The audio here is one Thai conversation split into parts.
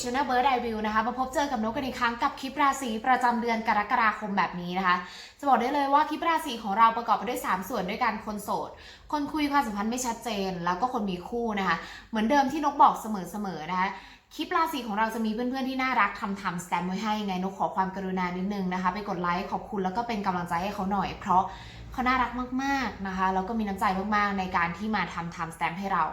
ช anel Bird Eye View นะคะ มาพบเจอกับนกกันอีกครั้งกับคลิปราศีประจำเดือนกรกฎาคมแบบนี้นะคะ จะบอกได้เลยว่าคลิปราศีของเราประกอบไปด้วย 3 ส่วนด้วยกันคนโสด คนคุยความสัมพันธ์ไม่ชัดเจน แล้วก็คนมีคู่นะคะ เหมือนเดิมที่นกบอกเสมอๆนะคะคลิปราศีของเราจะมีเพื่อนๆที่น่ารักทำทำสแตมไว้ให้ไงนกขอความกรุณานิดนึงนะคะ ไปกดไลค์ขอบคุณแล้วก็เป็นกำลังใจให้เขาหน่อย เพราะเขาน่ารักมากๆนะคะแล้วก็มีน้ำใจมากๆในการที่มาทำทำสแตมให้เรา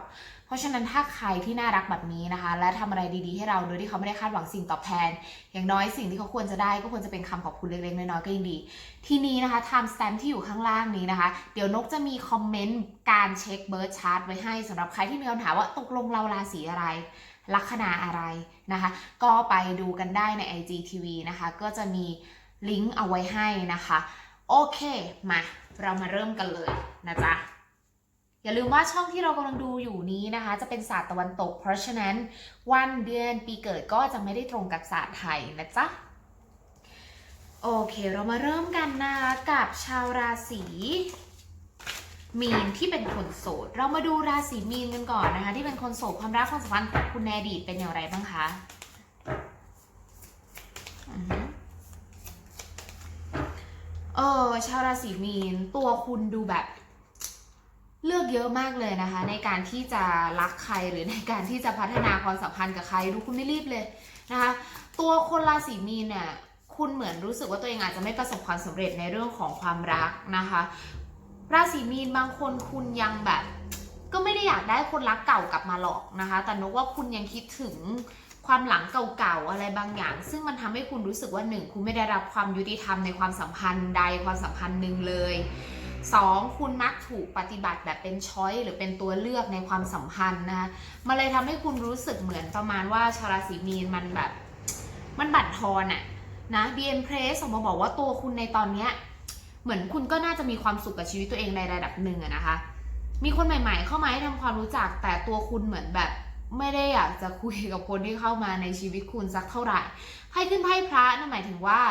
เพราะฉะนั้นถ้าใครที่น่ารักแบบนี้นะคะ และทำอะไรดีๆให้เราโดยที่เขาไม่ได้คาดหวังสิ่งตอบแทน อย่างน้อยสิ่งที่เขาควรจะได้ก็ควรจะเป็นคำขอบคุณเล็กๆน้อยๆก็ยังดี ทีนี้นะคะ time stamp ที่อยู่ข้างล่างนี้นะคะ เดี๋ยวนกจะมีคอมเมนต์การเช็คเบิร์ดชาร์ตไว้ให้สำหรับใครที่มีคำถามว่าตกลงเราราศีอะไรลัคนาอะไรนะคะ ก็ไปดูกันได้ใน IGTV นะคะ ก็จะมีลิงก์เอาไว้ให้นะคะ โอเค มา เรามาเริ่มกันเลยนะจ๊ะ อย่าลืมว่าช่องที่เรากำลังดูอยู่นี้นะคะ จะเป็นศาสตร์ตะวันตก เพราะฉะนั้นวันเดือนปีเกิดก็จะไม่ได้ตรงกับศาสตร์ไทยนะจ๊ะโอเคเรามาเริ่มกันนะคะกับชาวราศีมีนที่เป็นคนโสด เรามาดูราศีมีนกันก่อนนะคะ ที่เป็นคนโสดความรักความสัมพันธ์ของคุณในอดีตเป็นอย่างไรบ้างคะเออชาวราศีมีนตัวคุณดูแบบ เลือกเยอะมากเลยนะคะ ในการที่จะรักใครหรือในการที่จะพัฒนาความสัมพันธ์กับใครดูคุณไม่รีบเลยนะคะ ตัวคนราศีมีนเนี่ยคุณเหมือนรู้สึกว่าตัวเองอาจจะไม่ประสบความสำเร็จในเรื่องของความรักนะคะ ราศีมีนบางคนคุณยังแบบ ก็ไม่ได้อยากได้คนรักเก่ากลับมาหรอกนะคะ แต่นกว่าคุณยังคิดถึงความหลังเก่าๆอะไรบางอย่าง ซึ่งมันทำให้คุณรู้สึกว่าหนึ่งคุณไม่ได้รับความยุติธรรมในความสัมพันธ์ใดความสัมพันธ์หนึ่งเลย สองคุณมักถูกปฏิบัติแบบเป็นช้อยหรือเป็นตัวเลือกในความสัมพันธ์นะคะมันเลยทำให้คุณรู้สึกเหมือนประมาณว่าชาวราศีมีนมันแบบ มันบั่นทอนอะนะ BM Press ออกมาบอกว่าตัวคุณในตอนเนี้ยเหมือนคุณก็น่าจะมีความสุขกับชีวิตตัวเองในระดับหนึ่งอะนะคะ มีคนใหม่ๆ เข้ามาให้ทำความรู้จัก แต่ตัวคุณเหมือนแบบไม่ได้อยากจะคุยกับคนที่เข้ามาในชีวิตคุณสักเท่าไหร่ไพ่ขึ้นไพ่พระนั่นหมายถึงว่า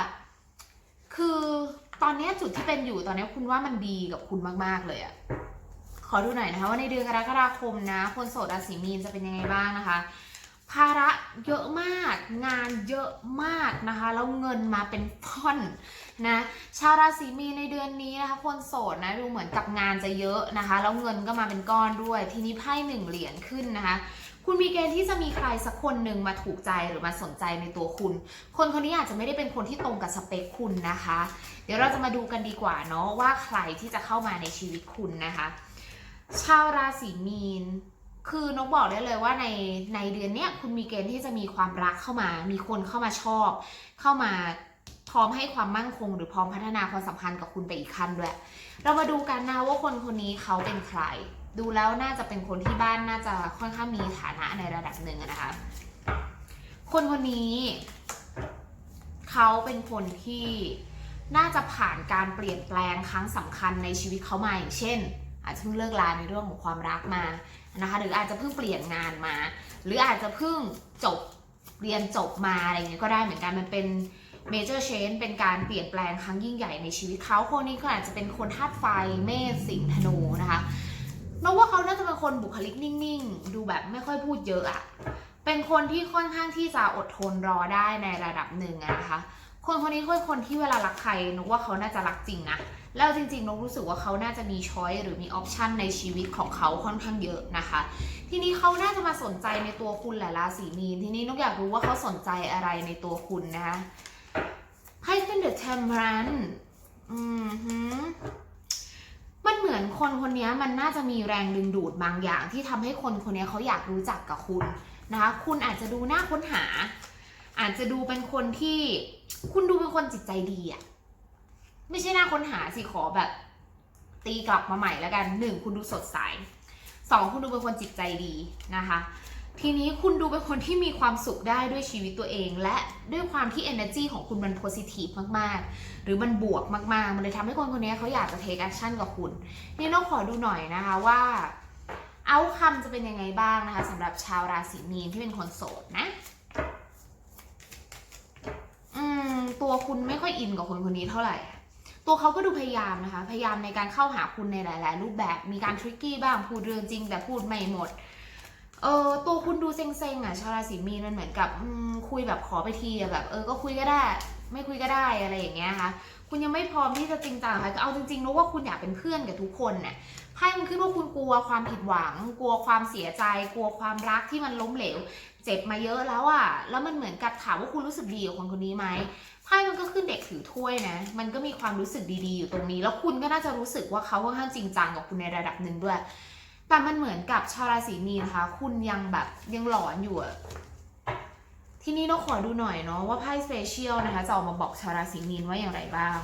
คือ ตอนนี้จุดที่เป็นอยู่ตอนนี้คุณว่ามันดีกับคุณมาก ๆ เลยอะขอดูหน่อยนะคะว่าในเดือนกรกฎาคมนะ คนโสดราศีมีนจะเป็นยังไงบ้างนะคะ ภาระเยอะมาก งานเยอะมากนะคะ แล้วเงินมาเป็นฟ่อนนะชาวราศีมีในเดือนนี้นะคะ คนโสดนะดูเหมือนกับงานจะเยอะนะคะ แล้วเงินก็มาเป็นก้อนด้วย ทีนี้ไพ่หนึ่งเหรียญขึ้นนะคะคุณมีเกณฑ์ที่จะมีใครสักคนหนึ่งมาถูกใจหรือมาสนใจในตัวคุณ คนคนนี้อาจจะไม่ได้เป็นคนที่ตรงกับสเปคคุณนะคะ เดี๋ยวเราจะมาดูกันดีกว่าเนาะว่าใครที่จะเข้ามาในชีวิตคุณนะคะ ชาวราศีมีน คือนกบอกได้เลยว่าในในเดือนเนี้ยคุณมีเกณฑ์ที่จะมีความรักเข้ามา มีคนเข้ามาชอบ เข้ามาพร้อมให้ความมั่นคง หรือพร้อมพัฒนาความสัมพันธ์กับคุณไปอีกขั้นด้วย เรามาดูกันนะว่าคนคนนี้เขาเป็นใคร ดูแล้วน่าจะเป็นคนที่บ้านน่าจะค่อนข้างมีฐานะในระดับหนึ่งนะคะ คนคนนี้ เขาเป็นคนที่ น่าจะผ่านการเปลี่ยนแปลงครั้งสำคัญในชีวิตเขามาอย่างเช่น อาจจะเพิ่งเลิกลาในเรื่องของความรักมานะคะหรืออาจจะเพิ่งเปลี่ยนงานมา หรืออาจจะเพิ่งจบเรียนจบมาอะไรเงี้ยก็ได้เหมือนกันมันเป็น major change เป็นการเปลี่ยนแปลงครั้งยิ่งใหญ่ในชีวิตเขาคนนี้ก็อาจจะเป็นคนธาตุไฟเมษสิงธนูนะคะนกว่าเขาน่าจะเป็นคนบุคลิกนิ่งๆ ดูแบบไม่ค่อยพูดเยอะอะเป็นคนที่ค่อนข้างที่จะอดทนรอได้ในระดับหนึ่งนะคะ คนคนนี้คือคนที่เวลารักใครนกว่าเขาน่าจะรักจริงนะ แล้วจริงๆนกรู้สึกว่าเขาน่าจะมีช้อยหรือมีออปชันในชีวิตของเขาค่อนข้างเยอะนะคะ ทีนี้เขาน่าจะมาสนใจในตัวคุณแหละราศีมีน ทีนี้นกอยากรู้ว่าเขาสนใจอะไรในตัวคุณนะคะให้เป็น The Temperance อืมฮึมันเหมือนคนคนนี้มันน่าจะมีแรงดึงดูดบางอย่างที่ทำให้คนคนนี้เขาอยากรู้จักกับคุณนะคะ คุณอาจจะดูน่าค้นหา อาจจะดูเป็นคนที่ คุณดูเป็นคนจิตใจดีอะไม่ใช่น่าค้นหาสิขอแบบ ตีกลับมาใหม่แล้วกันหนึ่งคุณดูสดใสสองคุณดูเป็นคนจิตใจดีนะคะ ทีนี้คุณดูเป็นคนที่มีความสุขได้ด้วยชีวิตตัวเอง และด้วยความที่ energy ของคุณมัน positive มากๆ หรือมันบวกมากๆ มันเลยทำให้คนคนนี้เขาอยากจะ take action กับคุณ นี่น้องขอดูหน่อยนะคะว่าเอาคำจะเป็นยังไงบ้างนะคะสำหรับชาวราศีมีนที่เป็นคนโสดนะ อืมตัวคุณไม่ค่อยอินกับคนคนนี้เท่าไหร่ ตัวเขาก็ดูพยายามนะคะ พยายามในการเข้าหาคุณในหลาย ๆ รูปแบบ มีการทริกกี้บ้าง พูดเรื่องจริง แต่พูดไม่หมด เออตัวคุณดูเซ็งๆอะชาวราศีมีนมันเหมือนกับคุยแบบขอไปทีแบบ เออ ก็คุยก็ได้ ไม่คุยก็ได้อะไรอย่างเงี้ยค่ะ คุณยังไม่พร้อมที่จะจริงจังค่ะเอาจริงๆรู้ว่าคุณอยากเป็นเพื่อนกับทุกคนน่ะไพ่มันขึ้นว่าคุณกลัวความผิดหวัง กลัวความเสียใจ กลัวความรักที่มันล้มเหลว เจ็บมาเยอะแล้วอะ แล้วมันเหมือนกับถามว่าคุณรู้สึกดีกับคนคนนี้ไหมไพ่มันก็ขึ้นเด็กถือถ้วยนะ มันก็มีความรู้สึกดีๆอยู่ตรงนี้ แล้วคุณก็น่าจะรู้สึกว่าเขาค่อนข้างจริงจังกับคุณในระดับหนึ่งด้วย แต่มันเหมือนกับชาวราศีมีนนะคะ คุณยังแบบยังหลอนอยู่อะ ทีนี้เราขอดูหน่อยเนาะว่าไพ่สเปเชียลนะคะ จะออกมาบอกชาวราศีมีนว่าอย่างไรบ้าง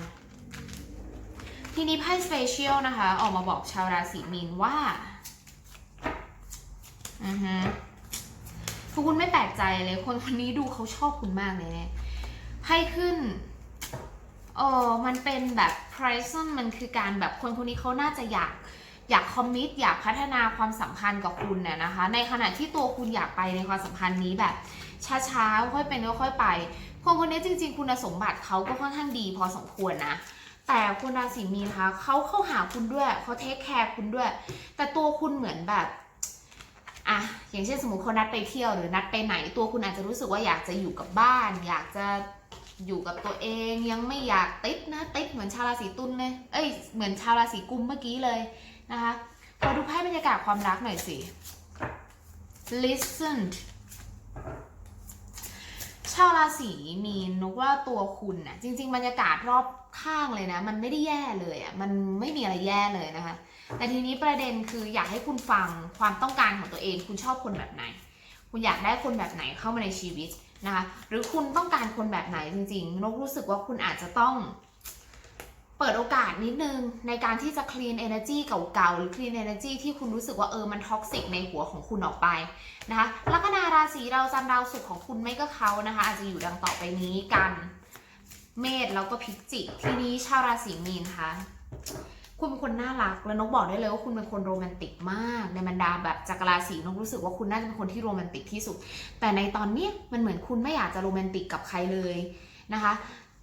ทีนี้ไพ่สเปเชียลนะคะ ออกมาบอกชาวราศีมีนว่าอือฮึทุกคุณไม่แปลกใจเลย คนคนนี้ดูเขาชอบคุณมากเลยเนี่ยไพ่ขึ้นเออมันเป็นแบบ present มันคือการแบบคนคนนี้เขาน่าจะอยาก อยากคอมมิตอยากพัฒนาความสัมพันธ์กับคุณน่ะนะคะ ในขณะที่ตัวคุณอยากไปในความสัมพันธ์นี้แบบ ช้าๆ ค่อยเป็นค่อยไป คนคนนี้จริง ๆ คุณสมบัติเขาก็ค่อนข้างดีพอสมควรนะแต่คุณราศีมีนะคะเขาเข้าหาคุณด้วยเขาเทคแคร์คุณด้วย แต่ตัวคุณเหมือนแบบอะอย่างเช่นสมมติเขานัดไปเที่ยวหรือนัดไปไหนตัวคุณอาจจะรู้สึกว่าอยากจะอยู่กับบ้าน อยากจะอยู่กับตัวเองยังไม่อยากติดนะติดเหมือนชาวราศีตุลเลยเอ้ยเหมือนชาวราศีกุมเมื่อกี้เลย นะคะขอดูไพ่บรรยากาศความรักหน่อยสิ listen ชาวราศีมีนนกว่าตัวคุณน่ะจริง ๆ บรรยากาศรอบข้างเลยนะ มันไม่ได้แย่เลยอะมันไม่มีอะไรแย่เลยนะคะ แต่ทีนี้ประเด็นคืออยากให้คุณฟังความต้องการของตัวเอง คุณชอบคนแบบไหน คุณอยากได้คนแบบไหนเข้ามาในชีวิตนะคะ หรือคุณต้องการคนแบบไหนจริงๆนกรู้สึกว่าคุณอาจจะต้อง เปิดโอกาสนิดนึงในการที่จะ clean energy เก่าๆ หรือ clean energy ที่คุณรู้สึกว่าเออมันท็อกซิกในหัวของคุณออกไปนะคะลัคนาราศีเราจันดาวศุกร์ของคุณไม่ก็เขานะคะ อาจจะอยู่ดังต่อไปนี้กันเมษแล้วก็พิจิกทีนี้ชาวราศีมีนคะคุณเป็นคนน่ารักแล้วนกบอกได้เลยว่าคุณเป็นคนโรแมนติกมาก ในบรรดาแบบจักรราศีนกรู้สึกว่าคุณน่าจะเป็นคนที่โรแมนติกที่สุด แต่ในตอนนี้มันเหมือนคุณไม่อยากจะโรแมนติกกับใครเลยนะคะ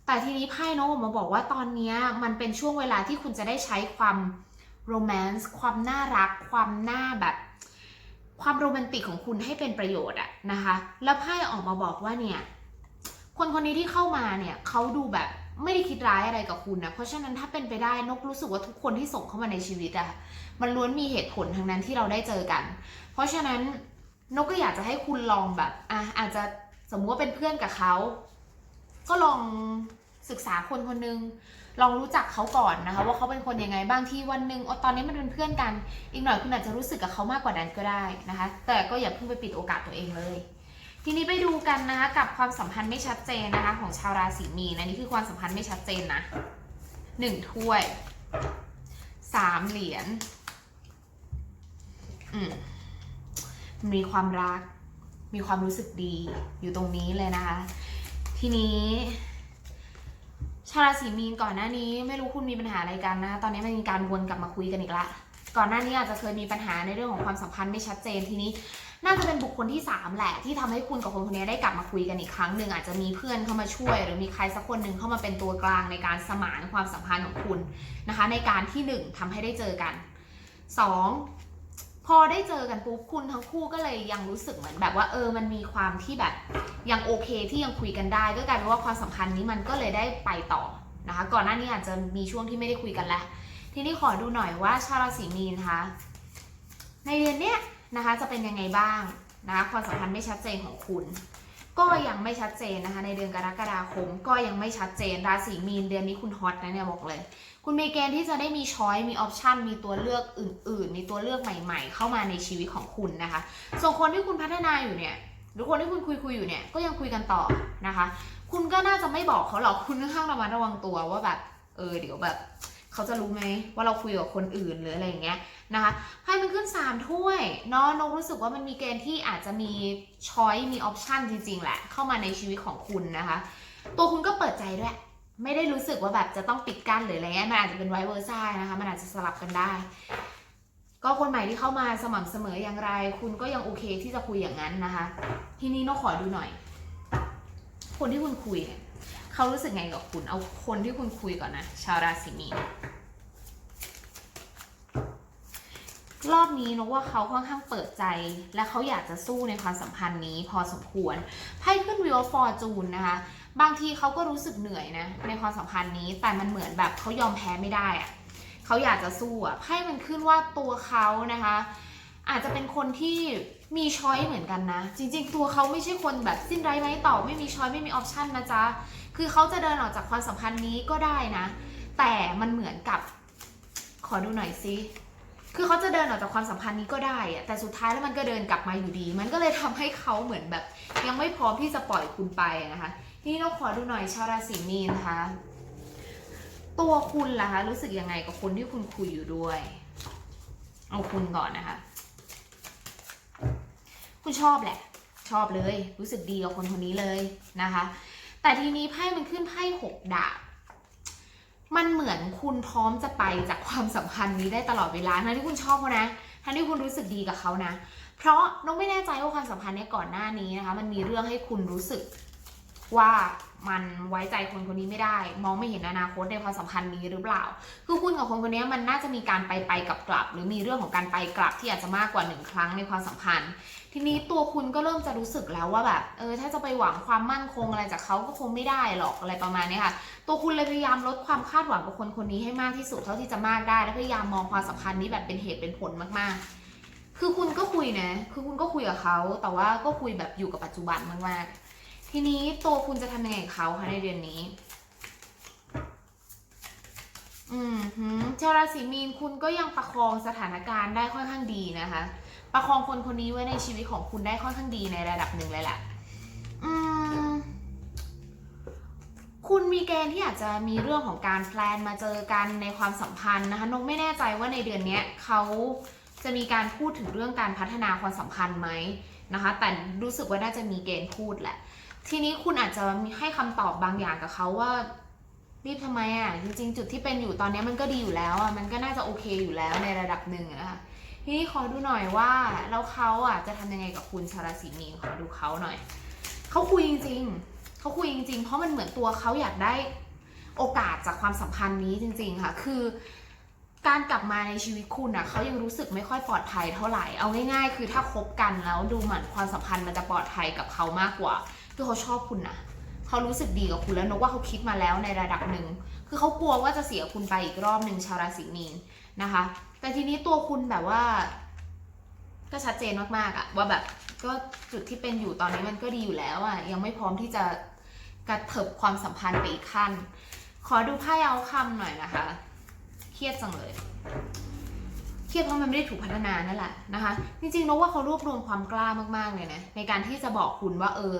แต่ทีนี้ไพ่นกออกมาบอกว่าตอนนี้มันเป็นช่วงเวลาที่คุณจะได้ใช้ความโรแมนต์ความน่ารัก ความน่าแบบ ความโรแมนติกของคุณให้เป็นประโยชน์อะนะคะ แล้วไพ่ออกมาบอกว่าเนี่ย คนคนนี้ที่เข้ามาเนี่ยเขาดูแบบไม่ได้คิดร้ายอะไรกับคุณนะ เพราะฉะนั้นถ้าเป็นไปได้นกรู้สึกว่าทุกคนที่ส่งเข้ามาในชีวิตอะมันล้วนมีเหตุผลทั้งนั้นที่เราได้เจอกัน เพราะฉะนั้นนกก็อยากจะให้คุณลองแบบอะอาจจะสมมุติว่าเป็นเพื่อนกับเขา ก็ลองศึกษาคนคนหนึงลองรู้จักเขาก่อนนะคะ ว่าเขาเป็นคนยังไงบ้างที่วันหนึ่งอตอนนี้มันเป็นเพื่อนกัน อีกหน่อยคุณอาจจะรู้สึกกับเขามากกว่านั้นก็ได้นะคะ แต่ก็อย่าเพิ่งไปปิดโอกาสตัวเองเลย ทีนี้ไปดูกันนะคะกับความสัมพันธ์ไม่ชัดเจนนะคะ ของชาวราศีมีนอันนี้คือความสัมพันธ์ไม่ชัดเจนนะหนึ่งถ้วยสามเหรียญอืมมีความรัก มีความรู้สึกดีอยู่ตรงนี้เลยนะคะ ทีนี้ชาวราศีมีนก่อนหน้านี้ ไม่รู้คุณมีปัญหาอะไรกันนะ ตอนนี้มันมีการวนกลับมาคุยกันอีกละ ก่อนหน้านี้อาจจะเคยมีปัญหาในเรื่องของความสัมพันธ์ไม่ชัดเจนทีนี้ น่าจะเป็นบุคคลที่ 3 แหละ ที่ทำให้คุณกับคนคนนี้ได้กลับมาคุยกันอีกครั้งหนึ่งอาจจะมีเพื่อนเข้ามาช่วย หรือมีใครสักคนหนึ่งเข้ามาเป็นตัวกลางในการสมานความสัมพันธ์ของคุณนะคะ ในการที่ 1ทำให้ได้เจอกัน 2 พอได้เจอกันปุ๊บคุณทั้งคู่ก็เลยยังรู้สึกเหมือนแบบว่าเออมันมีความที่แบบยังโอเคที่ยังคุยกันได้ ก็กลายเป็นว่าความสัมพันธ์นี้มันก็เลยได้ไปต่อนะคะ ก่อนหน้านี้อาจจะมีช่วงที่ไม่ได้คุยกันแล้ว ทีนี้ขอดูหน่อยว่าชาวราศีมีนคะในเดือนเนี้ยนะคะจะเป็นยังไงบ้างนะคะความสัมพันธ์ไม่ชัดเจนของคุณ ก็ยังไม่ชัดเจนนะคะ ในเดือนกรกฎาคมก็ยังไม่ชัดเจนราศีมีนเดือนนี้คุณฮอตนะเนี่ยบอกเลย คุณมีเกณฑ์ที่จะได้มีช้อยมีออปชันมีตัวเลือกอื่น ๆ มีตัวเลือกใหม่ ๆ เข้ามาในชีวิตของคุณนะคะส่วนคนที่คุณพัฒนาอยู่เนี่ยหรือคนที่คุณคุยคุยๆอยู่เนี่ยก็ยังคุยกันต่อนะคะ คุณก็น่าจะไม่บอกเขาหรอกคุณค่อนข้างระมัดระวังตัวว่าแบบเออเดี๋ยวแบบ เขาจะรู้ไหมว่าเราคุยกับคนอื่นหรืออะไรอย่างเงี้ยนะคะไพ่มันขึ้น 3 ถ้วยเนาะนกรู้สึกว่ามันมีเกณฑ์ที่อาจจะมีช้อยมีออปชันจริงๆแหละ เข้ามาในชีวิตของคุณนะคะ ตัวคุณก็เปิดใจด้วย ไม่ได้รู้สึกว่าแบบจะต้องปิดกั้นหรืออะไรเงี้ยมันอาจจะเป็นไวเวอร์ซ่านะคะ มันอาจจะสลับกันได้ ก็คนใหม่ที่เข้ามาสม่ำเสมออย่างไร คุณก็ยังโอเคที่จะคุยอย่างนั้นนะคะ ทีนี้นกขอดูหน่อย คนที่คุณคุยเนี่ย เขารู้สึกไงกับคุณ เอาคนที่คุณคุยก่อนนะ ชาวราศีมีนรอบนี้นกว่าเขาค่อนข้างเปิดใจ และเขาอยากจะสู้ในความสัมพันธ์นี้พอสมควรไพ่ขึ้นวิวฟอร์จูนนะคะ บางทีเขาก็รู้สึกเหนื่อยนะ ในความสัมพันธ์นี้แต่มันเหมือนแบบเขายอมแพ้ไม่ได้อะเขาอยากจะสู้อะไพ่มันขึ้นว่าตัวเขานะคะ อาจจะเป็นคนที่มีช้อยเหมือนกันนะ จริง ๆ ตัวเขาไม่ใช่คนแบบสิ้นไร้ไม้ต่อไม่มีช้อยไม่มีออปชันนะจ๊ะ คือเขาจะเดินออกจากความสัมพันธ์นี้ก็ได้นะ แต่มันเหมือนกับ ขอดูหน่อยซิคือเขาจะเดินออกจากความสัมพันธ์นี้ก็ได้อะแต่สุดท้ายแล้วมันก็เดินกลับมาอยู่ดี มันก็เลยทำให้เขาเหมือนแบบ ยังไม่พร้อมที่จะปล่อยคุณไปนะคะ ทีนี้เราขอดูหน่อยชาวราศีมีนนะคะ ตัวคุณล่ะคะรู้สึกยังไงกับคนที่คุณคุยอยู่ด้วย เอาคุณก่อนนะคะ คุณชอบแหละ ชอบเลย รู้สึกดีกับคนคนนี้เลยนะคะ แต่ทีนี้ไพ่มันขึ้นไพ่หกดาบมันเหมือนคุณพร้อมจะไปจากความสัมพันธ์นี้ได้ตลอดเวลาทั้งที่คุณชอบเขานะทั้งที่คุณรู้สึกดีกับเขานะ เพราะน้องไม่แน่ใจว่าความสัมพันธ์นี้ก่อนหน้านี้นะคะ มันมีเรื่องให้คุณรู้สึกว่ามันไว้ใจคนคนนี้ไม่ได้ มองไม่เห็นอนาคตในความสัมพันธ์นี้หรือเปล่า คือคุณกับคนคนนี้มันน่าจะมีการไปไปกลับกลับ หรือมีเรื่องของการไปกลับที่อาจจะมากกว่าหนึ่งครั้งในความสัมพันธ์ ทีนี้ตัวคุณก็เริ่มจะรู้สึกแล้วว่าแบบเออถ้าจะไปหวังความมั่นคงอะไรจากเขาก็คงไม่ได้หรอกอะไรประมาณนี้ค่ะ ตัวคุณเลยพยายามลดความคาดหวังกับคนคนนี้ให้มากที่สุดเท่าที่จะมากได้ และพยายามมองความสัมพันธ์นี้แบบเป็นเหตุเป็นผลมากๆ คือคุณก็คุยนะ คือคุณก็คุยกับเขา แต่ว่าก็คุยแบบอยู่กับปัจจุบันมากๆ ทีนี้ตัวคุณจะทำยังไงกับเขาคะในเดือนนี้อืมหืมชาวราศีมีนคุณก็ยังประคองสถานการณ์ได้ค่อนข้างดีนะคะ ประคองคนคนนี้ไว้ในชีวิตของคุณได้ค่อนข้างดีในระดับหนึ่งเลยแหละอืมคุณมีเกณฑ์ที่อาจจะมีเรื่องของการแพลนมาเจอกันในความสัมพันธ์นะคะนงไม่แน่ใจว่าในเดือนนี้เขาจะมีการพูดถึงเรื่องการพัฒนาความสัมพันธ์ไหมนะคะ แต่รู้สึกว่าน่าจะมีเกณฑ์พูดแหละ ทีนี้คุณอาจจะมีให้คำตอบบางอย่างกับเขาว่ารีบทำไมอะจริง ๆ จุดที่เป็นอยู่ตอนนี้มันก็ดีอยู่แล้วอะมันก็น่าจะโอเคอยู่แล้วในระดับหนึ่งอะ นะคะทีนี้ขอดูหน่อยว่าแล้วเขาอะจะทำยังไงกับคุณชาวราศีมีนขอดูเขาหน่อยเขาคุยจริง ๆเขาคุยจริง ๆ เพราะมันเหมือนตัวเขาอยากได้โอกาสจากความสัมพันธ์นี้จริง ๆ ค่ะ คือการกลับมาในชีวิตคุณอะเขายังรู้สึกไม่ค่อยปลอดภัยเท่าไหร่ เอาง่าย ๆ คือถ้าคบกันแล้วดูเหมือนความสัมพันธ์มันจะปลอดภัยกับเขามากกว่า คือเขาชอบคุณนะเขารู้สึกดีกับคุณแล้วนกว่าเขาคิดมาแล้วในระดับหนึ่ง คือเขากลัวว่าจะเสียคุณไปอีกรอบหนึ่งชาวราศีมีนนะคะ แต่ทีนี้ตัวคุณแบบว่า ก็ชัดเจนมากๆอะว่าแบบก็จุดที่เป็นอยู่ตอนนี้มันก็ดีอยู่แล้วอะยังไม่พร้อมที่จะกระเถิบความสัมพันธ์ไปอีกขั้น ขอดูไพ่เอาคำหน่อยนะคะ เครียดจังเลยเครียดเพราะมันไม่ได้ถูกพัฒนานั่นแหละนะคะ จริงๆนกว่าเขารวบรวมความกล้ามากๆเลยนะในการที่จะบอกคุณว่าเออ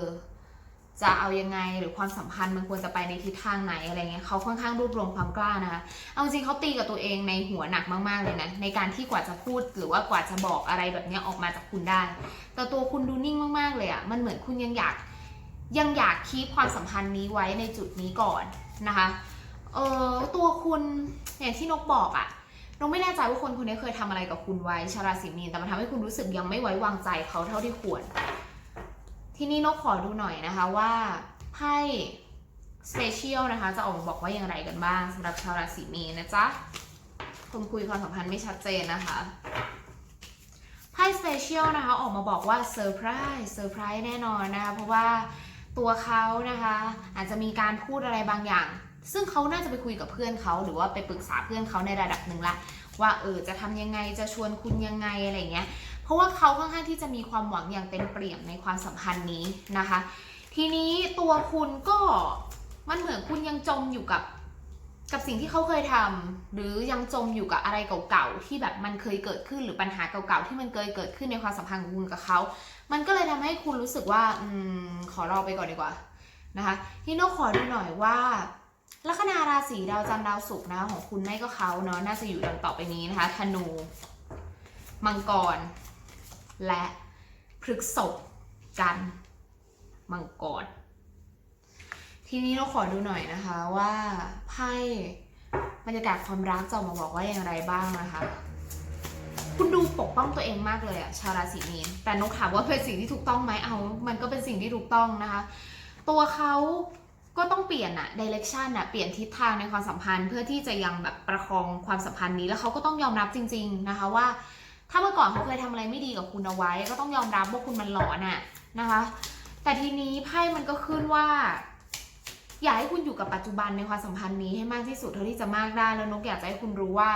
จะเอายังไงหรือความสัมพันธ์มันควรจะไปในทิศทางไหนอะไรเงี้ยเขาค่อนข้างรวบรวมความกล้านะคะเอาจริงเขาตีกับตัวเองในหัวหนักมากๆเลยนะในการที่กว่าจะพูดหรือว่ากว่าจะบอกอะไรแบบนี้ออกมาจากคุณได้ แต่ตัวคุณดูนิ่งมากๆเลยอะ่ะมันเหมือนคุณยังอยากยังอยากคีปความสัมพันธ์นี้ไว้ในจุดนี้ก่อนนะคะเออตัวคุณอย่างที่นกบอกอะ่ะนกไม่แน่ใจว่าคนคนนี้เคยทำอะไรกับคุณไว้ชาวราศีมีนแต่มันทำให้คุณรู้สึกยังไม่ไว้วางใจเขาเท่าที่ควร ทีนี้นกขอดูหน่อยนะคะว่าไพ่สเปเชียลนะคะ จะออกมาบอกว่าอย่างไรกันบ้างสำหรับชาวราศีมีนนะจ๊ะคนคุยความสัมพันธ์ไม่ชัดเจนนะคะไพ่สเปเชียลนะคะ ออกมาบอกว่าเซอร์ไพรส์เซอร์ไพรส์แน่นอนนะคะ เพราะว่าตัวเขานะคะ อาจจะมีการพูดอะไรบางอย่าง ซึ่งเขาน่าจะไปคุยกับเพื่อนเขาหรือว่าไปปรึกษาเพื่อนเขาในระดับหนึ่งละว่าเออจะทำยังไงจะชวนคุณยังไงอะไรเงี้ย เพราะว่าเขาค่อนข้างที่จะมีความหวังอย่างเต็มเปี่ยมในความสัมพันธ์นี้นะคะ ทีนี้ตัวคุณก็มันเหมือนคุณยังจมอยู่กับกับสิ่งที่เขาเคยทำหรือยังจมอยู่กับอะไรเก่าๆที่แบบมันเคยเกิดขึ้นหรือปัญหาเก่าๆที่มันเคยเกิดขึ้นในความสัมพันธ์ของคุณกับเขา มันก็เลยทำให้คุณรู้สึกว่าอืมขอรอไปก่อนดีกว่านะคะที่นกขอดูหน่อยว่าลัคนาราศีดาวจันทร์ดาวศุกร์นะของคุณไม่ก็เขาเนาะน่าจะอยู่ดังต่อไปนี้นะคะธนู มังกร และพฤกษบกันมังกร ทีนี้เราขอดูหน่อยนะคะว่าไพ่บรรยากาศความรักจะมาบอกว่าอย่างไรบ้างนะคะ คุณดูปกป้องตัวเองมากเลยอะชาวราศีมีนแต่นกถามว่าเป็นสิ่งที่ถูกต้องไหมเอา มันก็เป็นสิ่งที่ถูกต้องนะคะ ตัวเขาก็ต้องเปลี่ยนอะดิเรกชันอะเปลี่ยนทิศทางในความสัมพันธ์เพื่อที่จะยังแบบประคองความสัมพันธ์นี้ แล้วเขาก็ต้องยอมรับจริง ๆนะคะว่า ถ้าเมื่อก่อนเขาเคยทำอะไรไม่ดีกับคุณเอาไว้ ก็ต้องยอมรับว่าคุณมันหลอนอะนะคะ แต่ทีนี้ไพ่มันก็ขึ้นว่า อยากให้คุณอยู่กับปัจจุบันในความสัมพันธ์นี้ให้มากที่สุดเท่าที่จะมากได้แล้วนกอยากจะให้คุณรู้ว่า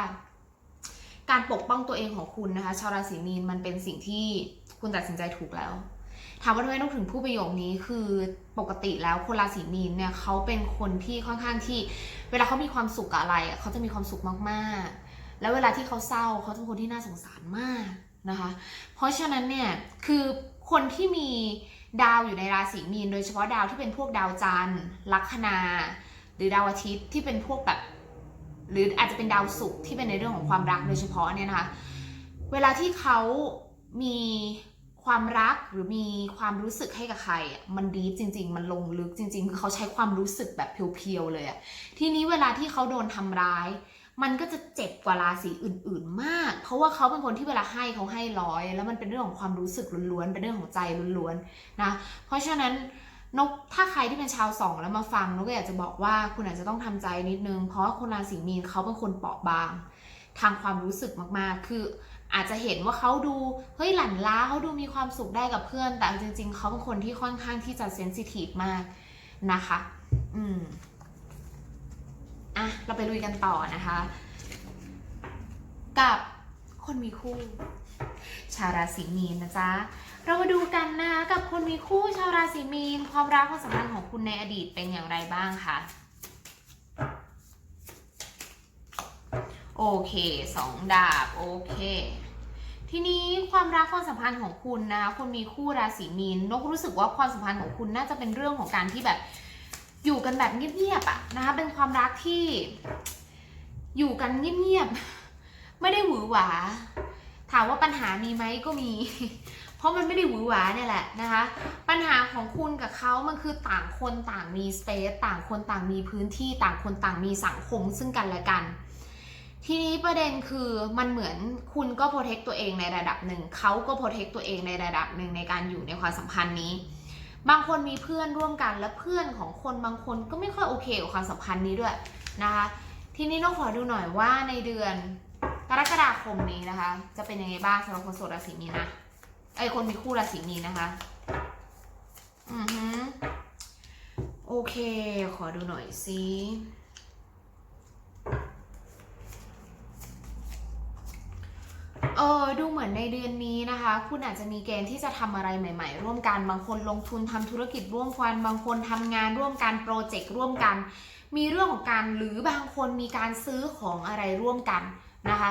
การปกป้องตัวเองของคุณนะคะ ชาวราศีมีนมันเป็นสิ่งที่คุณตัดสินใจถูกแล้วถามว่าทำไมต้องถึงผู้ประโยคนี้คือปกติแล้วคนราศีมีนเนี่ยเขาเป็นคนที่ค่อนข้างที่ เวลาเขามีความสุขกับอะไรเขาจะมีความสุขมากๆ แล้วเวลาที่เขาเศร้าเขาเป็นคนที่น่าสงสารมากนะคะ เพราะฉะนั้นเนี่ยคือคนที่มีดาวอยู่ในราศีมีน โดยเฉพาะดาวที่เป็นพวกดาวจันทร์ลัคนา หรือดาวอาทิตย์ที่เป็นพวกแบบ หรืออาจจะเป็นดาวศุกร์ที่เป็นในเรื่องของความรักโดยเฉพาะเนี่ยนะคะเวลาที่เขามีความรักหรือมีความรู้สึกให้กับใคร มันดีจริง ๆ มันลงลึกจริง ๆ คือเขาใช้ความรู้สึกแบบเพียวๆเลยอะทีนี้เวลาที่เขาโดนทำร้าย มันก็จะเจ็บกว่าราศีอื่น ๆ มาก เพราะว่าเขาเป็นคนที่เวลาให้เขาให้ร้อย แล้วมันเป็นเรื่องของความรู้สึกล้วนๆ เป็นเรื่องของใจล้วนๆ นะ เพราะฉะนั้นนกถ้าใครที่เป็นชาวสองแล้วมาฟังนกก็อยากจะบอกว่าคุณอาจจะต้องทำใจนิดนึง เพราะว่าคนราศีมีนเขาเป็นคนเปราะบาง ทางความรู้สึกมากๆ คืออาจจะเห็นว่าเขาดูเฮ้ยหลั่นล้าเขาดูมีความสุขได้กับเพื่อน แต่จริง ๆเขาเป็นคนที่ค่อนข้างที่จะเซนซิทีฟมากนะคะ อืม อะเราไปลุยกันต่อนะคะ กับคนมีคู่ ชาวราศีมีนนะจ๊ะเรามาดูกันนะคะกับคนมีคู่ชาวราศีมีนความรักความสัมพันธ์ของคุณในอดีตเป็นอย่างไรบ้างคะโอเคสองดาบ โอเค ทีนี้ความรักความสัมพันธ์ของคุณนะคะคุณมีคู่ราศีมีนนกรู้สึกว่าความสัมพันธ์ของคุณน่าจะเป็นเรื่องของการที่แบบ อยู่กันแบบเงียบๆอะนะคะ เป็นความรักที่ อยู่กันเงียบๆไม่ได้หวือหวา ถามว่าปัญหามีไหมก็มี เพราะมันไม่ได้หวือหวาเนี่ยแหละนะคะ ปัญหาของคุณกับเขามันคือต่างคนต่างมีสเปซต่างคนต่างมีพื้นที่ต่างคนต่างมีสังคมซึ่งกันและกัน ทีนี้ประเด็นคือมันเหมือนคุณก็โปรเทคตัวเองในระดับหนึ่งเขาก็โปรเทคตัวเองในระดับหนึ่งในการอยู่ในความสัมพันธ์นี้ บางคนมีเพื่อนร่วมกันและเพื่อนของคนบางคนก็ไม่ค่อยโอเคกับความสัมพันธ์นี้ด้วยนะคะ ทีนี้ต้องขอดูหน่อยว่าในเดือนกรกฎาคมนี้นะคะ จะเป็นยังไงบ้างสำหรับคนโสดราศีมีนนะไอคนมีคู่ราศีมีนนะคะ อือฮึโอเค ขอดูหน่อยสิเออ ดูเหมือนในเดือนนี้นะคะ คุณอาจจะมีเกณฑ์ที่จะทำอะไรใหม่ ๆ ร่วมกัน บางคนลงทุนทำธุรกิจร่วมกัน บางคนทำงานร่วมกันโปรเจกต์ร่วมกัน มีเรื่องของการหรือบางคนมีการซื้อของอะไรร่วมกันนะคะ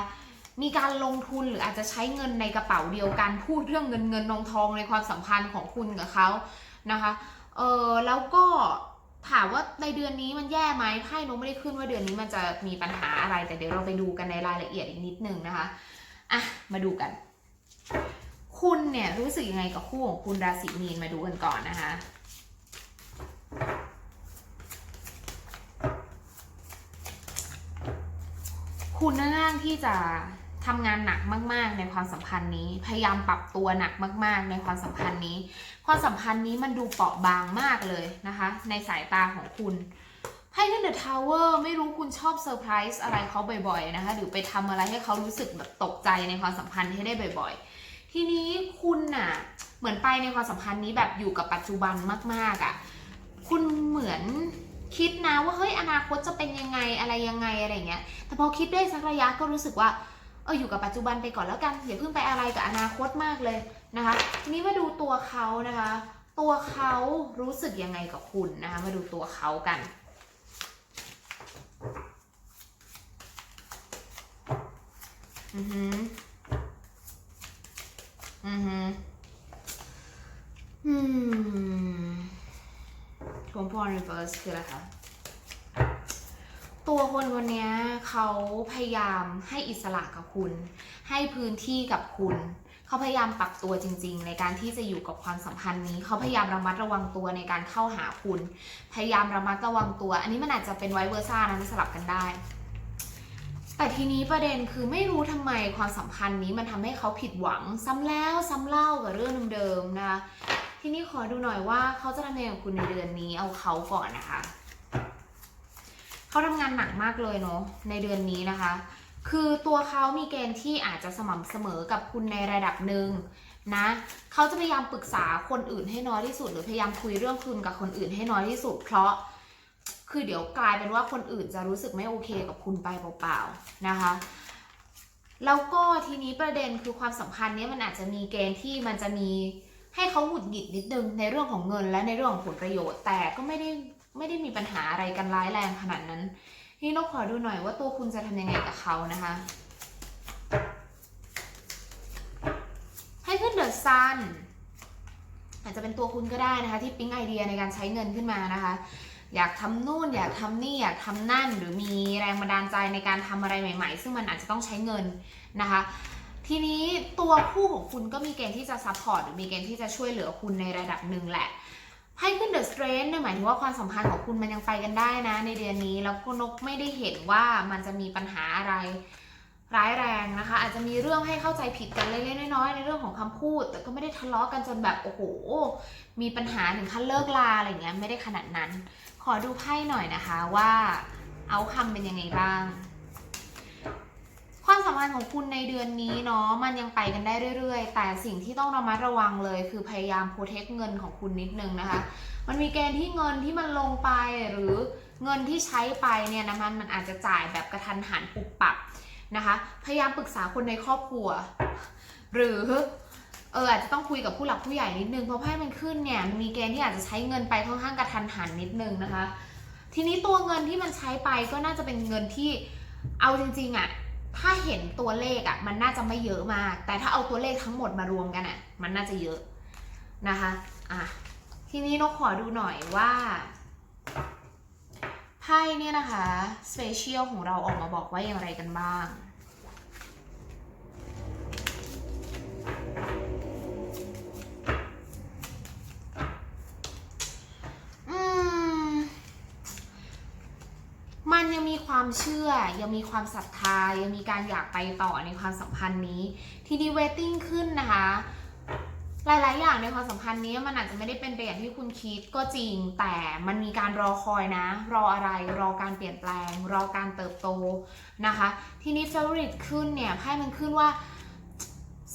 มีการลงทุนหรืออาจจะใช้เงินในกระเป๋าเดียวกัน พูดเรื่องเงินเงินทองทองในความสัมพันธ์ของคุณกับเขานะคะ เออแล้วก็ถามว่าในเดือนนี้มันแย่ไหมไพ่นกไม่ได้ขึ้นว่าเดือนนี้มันจะมีปัญหาอะไร แต่เดี๋ยวเราไปดูกันในรายละเอียดอีกนิดนึงนะคะ อะมาดูกัน คุณเนี่ยรู้สึกยังไงกับคู่ของคุณราศีมีนมาดูกันก่อนนะคะคุณค่อนข้างที่จะทำงานหนักมาก ๆ ในความสัมพันธ์นี้ พยายามปรับตัวหนักมาก ๆ ในความสัมพันธ์นี้ ความสัมพันธ์นี้มันดูเปราะบางมากเลยนะคะ ในสายตาของคุณ ไพ่ขึ้นเดอะทาวเวอร์ไม่รู้คุณชอบเซอร์ไพรส์อะไรเขาบ่อยๆนะคะ หรือไปทำอะไรให้เขารู้สึกแบบตกใจในความสัมพันธ์ให้ได้บ่อยๆ ทีนี้คุณน่ะ เหมือนไปในความสัมพันธ์นี้แบบอยู่กับปัจจุบันมากๆอะ่ะ คุณเหมือนคิดนะว่าเฮ้ยอนาคตจะเป็นยังไงอะไรยังไงอะไรเงี้ย แต่พอคิดได้สักระยะก็รู้สึกว่าเอออยู่กับปัจจุบันไปก่อนแล้วกันอย่าเพิ่งไปอะไรกับอนาคตมากเลยนะคะ ทีนี้มาดูตัวเขานะคะ ตัวเขารู้สึกยังไงกับคุณนะคะ มาดูตัวเขากัน อือฮึอือฮึอืมวงพอรีเวิร์สคืออะไรคะตัวคนคนนี้เขาพยายามให้อิสระกับคุณ ให้พื้นที่กับคุณ เขาพยายามปรับตัวจริง ๆ ในการที่จะอยู่กับความสัมพันธ์นี้ เขาพยายามระมัดระวังตัวในการเข้าหาคุณ พยายามระมัดระวังตัว อันนี้มันอาจจะเป็นไวเวอร์ซ่านะมันสลับกันได้ แต่ทีนี้ประเด็นคือไม่รู้ทำไมความสัมพันธ์นี้มันทำให้เขาผิดหวังซ้ำแล้วซ้ำเล่ากับเรื่องเดิมๆนะคะทีนี้ขอดูหน่อยว่าเขาจะทำยังไงกับคุณในเดือนนี้เอาเขาก่อนนะคะ เขาทำงานหนักมากเลยเนาะในเดือนนี้นะคะคคือตัวเขามีเกณฑ์ที่อาจจะสม่ำเสมอกับคุณในระดับหนึ่งนะเขาจะพยายามปรึกษาคนอื่นให้น้อยที่สุด หรือพยายามคุยเรื่องคุณกับคนอื่นให้น้อยที่สุด เพราะ คือเดี๋ยวกลายเป็นว่าคนอื่นจะรู้สึกไม่โอเคกับคุณไปเปล่าๆนะคะแล้วก็ทีนี้ประเด็นคือความสัมพันธ์เนี้ยมันอาจจะมีเกณฑ์ที่มันจะมีให้เขาหงุดหงิดนิดนึงในเรื่องของเงินและในเรื่องของผลประโยชน์ แต่ก็ไม่ได้ไม่ได้มีปัญหาอะไรกันร้ายแรงขนาดนั้น นี่นกขอดูหน่อยว่าตัวคุณจะทำยังไงกับเขานะคะให้ขึ้นเดอะซันอาจจะเป็นตัวคุณก็ได้นะคะ ที่ปิ๊งไอเดียในการใช้เงินขึ้นมานะคะ อยากทำนู่นอยากทำนี่อยากทำนั่น หรือมีแรงบันดาลใจในการทำอะไรใหม่ ๆ ซึ่งมันอาจจะต้องใช้เงินนะคะ ทีนี้ตัวคู่ของคุณก็มีเกณฑ์ที่จะซัพพอร์ตหรือมีเกณฑ์ที่จะช่วยเหลือคุณในระดับหนึ่งแหละไพ่ขึ้นเดอะสเตรนเนี่ยหมายถึงว่าความสัมพันธ์ของคุณมันยังไปกันได้นะ ในเดือนนี้แล้วก็นกไม่ได้เห็นว่ามันจะมีปัญหาอะไรร้ายแรงนะคะ อาจจะมีเรื่องให้เข้าใจผิดกันเล็กๆน้อยๆในเรื่องของคำพูด แต่ก็ไม่ได้ทะเลาะกันจนแบบโอ้โหมีปัญหาถึงขั้นเลิกลาอะไรเงี้ยไม่ได้ขนาดนั้น ขอดูไพ่หน่อยนะคะว่าเอาคำเป็นยังไงบ้าง ความสัมพันธ์ของคุณในเดือนนี้เนาะมันยังไปกันได้เรื่อยๆ แต่สิ่งที่ต้องระมัดระวังเลย คือพยายามโปรเทคเงินของคุณนิดนึงนะคะ มันมีเกณฑ์ที่เงินที่มันลงไปหรือเงินที่ใช้ไปเนี่ยนะมันมันอาจจะจ่ายแบบกระทันหันปุบปับนะคะ พยายามปรึกษาคนในครอบครัว หรือ เอออาจจะต้องคุยกับผู้หลักผู้ใหญ่นิดนึงเพราะไพ่มันขึ้นเนี่ยมันมีเกณฑ์ที่อาจจะใช้เงินไปค่อนข้างกระทันหันนิดนึงนะคะ ทีนี้ตัวเงินที่มันใช้ไปก็น่าจะเป็นเงินที่เอาจริงๆอะ่ะถ้าเห็นตัวเลขอะ่ะมันน่าจะไม่เยอะมาก แต่ถ้าเอาตัวเลขทั้งหมดมารวมกันอะ่ะมันน่าจะเยอะนะคะอะทีนี้นกขอดูหน่อยว่าไพ่เนี่ยนะคะสเปเชียลของเราออกมาบอกว่าอย่างไรกันบ้าง ความเชื่อยังมีความศรัทธายังมีการอยากไปต่อในความสัมพันธ์นี้ ทีนี้เวทติ้งขึ้นนะคะ หลาย ๆ อย่างในความสัมพันธ์นี้มันอาจจะไม่ได้เป็นไปอย่างที่คุณคิดก็จริง แต่มันมีการรอคอยนะ รออะไรรอการเปลี่ยนแปลง รอการเติบโตนะคะ ทีนี้เฟ v o r i t ขึ้นเนี่ยไพ่มันขึ้นว่า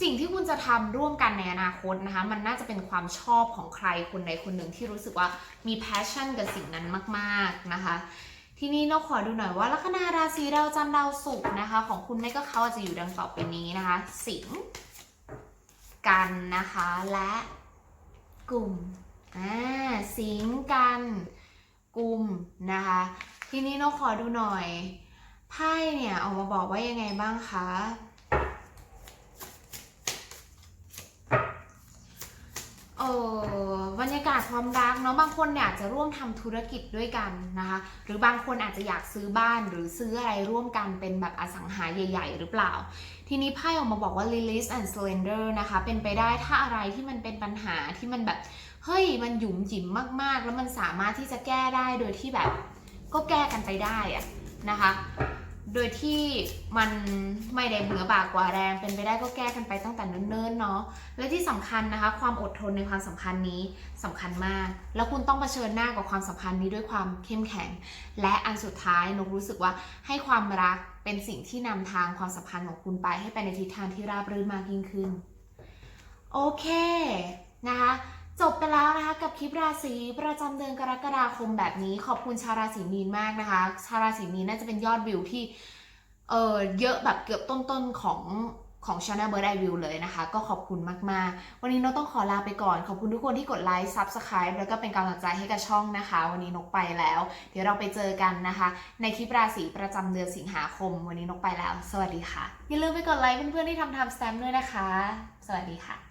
สิ่งที่คุณจะทำร่วมกันในอนาคตนะคะ มันน่าจะเป็นความชอบของใครคนใดคนหนึ่งที่รู้สึกว่ามี passion กับสิ่งนั้นมาก ๆ นะคะ ทีนี้เราขอดูหน่อยว่าลัคนาราศีดาวจันทร์ดาวศุกร์นะคะ ของคุณแม่ก็เขาจะอยู่ดังต่อไปนี้นะคะ สิงห์กันนะคะและกลุ่มอ่าสิงห์กันกลุ่มนะคะ ทีนี้เราขอดูหน่อยไพ่เนี่ยออกมาบอกว่ายังไงบ้างคะ ออบรรยากาศความรักเนาะบางคนอยอากจะร่วมทำธุรกิจด้วยกันนะคะ หรือบางคนอาจจะอยากซื้อบ้านหรือซื้ออะไรร่วมกันเป็นแบบอสังหาใหญ่ ๆ หรือเปล่า ทีนี้ไพ่ออกมาบอกว่า Lilith and Slender นะคะ เป็นไปได้ถ้าอะไรที่มันเป็นปัญหาที่มันแบบเฮ้ยมันหยุมหยิมมากๆ แล้วมันสามารถที่จะแก้ได้โดยที่แบบก็แก้กันไปได้อะนะคะ โดยที่มันไม่ได้เหนือบากกว่าแรงเป็นไปได้ก็แก้กันไปตั้งแต่เนิ่นๆเนาะและที่สำคัญนะคะ ความอดทนในความสัมพันธ์นี้สำคัญมาก แล้วคุณต้องเผชิญหน้ากับความสัมพันธ์นี้ด้วยความเข้มแข็ง และอันสุดท้ายนกรู้สึกว่าให้ความรักเป็นสิ่งที่นำทางความสัมพันธ์ของคุณไปให้ไปในทิศทางที่ราบรื่นมากยิ่งขึ้น โอเคนะคะ จบไปแล้วนะคะกับคลิปราศีประจำเดือนกรกฎาคมแบบนี้ ขอบคุณชาวราศีมีนมากนะคะ ชาวราศีมีนน่าจะเป็นยอดวิวที่เออเยอะแบบเกือบต้นๆของของ Channel Bird Eye View เลยนะคะ ก็ขอบคุณมากๆ วันนี้นกต้องขอลาไปก่อน ขอบคุณทุกคนที่กดไลค์ Subscribe แล้วก็เป็นกำลังใจให้กับช่องนะคะ วันนี้นกไปแล้ว เดี๋ยวเราไปเจอกันนะคะ ในคลิปราศีประจำเดือนสิงหาคม วันนี้นกไปแล้ว สวัสดีค่ะอย่าลืมไปกดไลค์เพื่อนๆที่ทำทำสแตมป์ด้วยนะคะ สวัสดีค่ะ